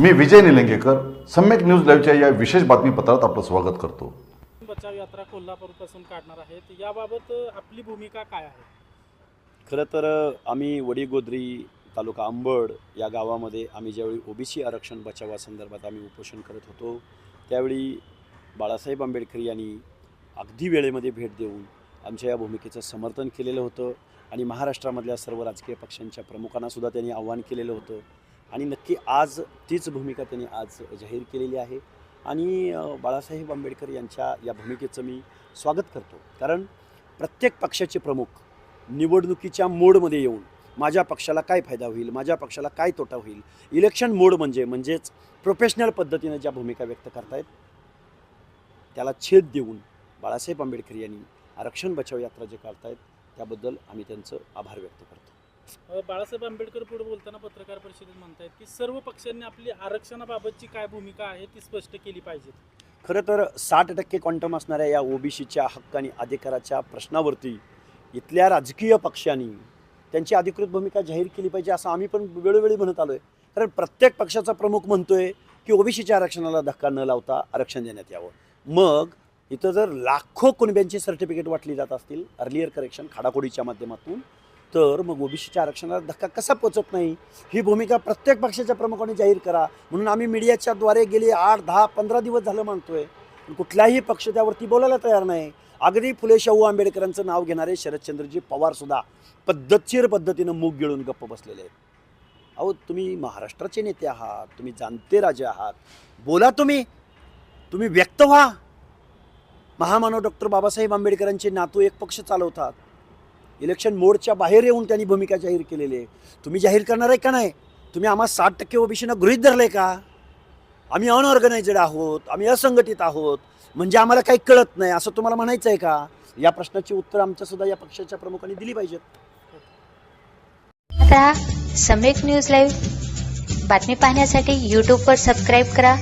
मी Vijay Nilangekar Samyak news लाईव्हच्या या विशेष बातमीपत्रात आपलं स्वागत करतो. बचाव यात्रा कोल्हापूरपासून काढणार आहेत. याबाबत आपली भूमिका काय आहे? खरं तर आम्ही वडीगोद्री तालुका अंबड या गावामध्ये आम्ही ज्यावेळी ओबीसी आरक्षण बचावासंदर्भात आम्ही उपोषण करत होतो त्यावेळी बाळासाहेब आंबेडकर यांनी अगदी वेळेमध्ये भेट देऊन आमच्या या भूमिकेचं समर्थन केलेलं होतं आणि महाराष्ट्रामधल्या सर्व राजकीय पक्षांच्या प्रमुखांनासुद्धा त्यांनी आव्हान केलेलं होतं. आणि नक्की आज तीच भूमिका त्यांनी आज जाहीर केलेली आहे. आणि बाळासाहेब आंबेडकर यांच्या या भूमिकेचं मी स्वागत करतो. कारण प्रत्येक पक्षाचे प्रमुख निवडणुकीच्या मोडमध्ये येऊन माझ्या पक्षाला काय फायदा होईल माझ्या पक्षाला काय तोटा होईल इलेक्शन मोड म्हणजे म्हणजेच प्रोफेशनल पद्धतीनं ज्या भूमिका व्यक्त करतायत त्याला छेद देऊन बाळासाहेब आंबेडकर यांनी आरक्षण बचाव यात्रा जे काढतायत त्याबद्दल आम्ही त्यांचं आभार व्यक्त करतो. बाळासाहेब आंबेडकर पुढे बोलताना पत्रकार परिषदेत म्हणतायत की सर्व पक्षांनी आपली आरक्षणाबाबतची काय भूमिका आहे ती स्पष्ट केली पाहिजे खरं तर साठ टक्के क्वांटम असणाऱ्या या ओबीसीच्या हक्क आणि अधिकाराच्या प्रश्नावरती इथल्या राजकीय पक्षांनी त्यांची अधिकृत भूमिका जाहीर केली पाहिजे असं आम्ही पण वेळोवेळी म्हणत आलो आहे कारण प्रत्येक पक्षाचा प्रमुख म्हणतोय की ओबीसीच्या आरक्षणाला धक्का न लावता आरक्षण देण्यात यावं. मग इथं जर लाखो कुणब्यांची सर्टिफिकेट वाटली जात असतील अर्लियर करेक्शन खाडाखोडीच्या माध्यमातून तर मग ओबीसीच्या आरक्षणाला धक्का कसा पोचत नाही? ही भूमिका प्रत्येक पक्षाच्या प्रमुखाने जाहीर करा. म्हणून आम्ही मीडियाच्या द्वारे गेले आठ दहा पंधरा दिवस झालं मानतोय पण कुठलाही पक्ष त्यावरती बोलायला तयार नाही. अगदी फुले शाहू आंबेडकरांचं नाव घेणारे शरदचंद्रजी पवार सुद्धा पद्धतशीर पद्धतीनं मूग गिळून गप्प बसलेले आहेत. अहो तुम्ही महाराष्ट्राचे नेते आहात तुम्ही जाणते राजे आहात. बोला तुम्ही. तुम्ही व्यक्त व्हा. महामानव डॉक्टर बाबासाहेब आंबेडकरांचे नातू एक पक्ष चालवतात. इलेक्शन मोडच्या बाहेर येऊन त्यांनी भूमिका जाहीर केलेली आहे. तुम्ही जाहीर करणार आहे का नाही? तुम्ही आम्हा साठ टक्के ओबीसीनं गृहीत धरलं आहे का? आम्ही अनऑर्गनायझड आहोत आम्ही असंघटित आहोत. म्हणजे आम्हाला काही कळत नाही असं तुम्हाला म्हणायचं आहे का? या प्रश्नाची उत्तर आमच्या सुद्धा या पक्षाच्या प्रमुखांनी दिली पाहिजेत. आता सम्यक न्यूज लाईव्ह बातमी पाहण्यासाठी यूट्यूबवर सबस्क्राईब करा.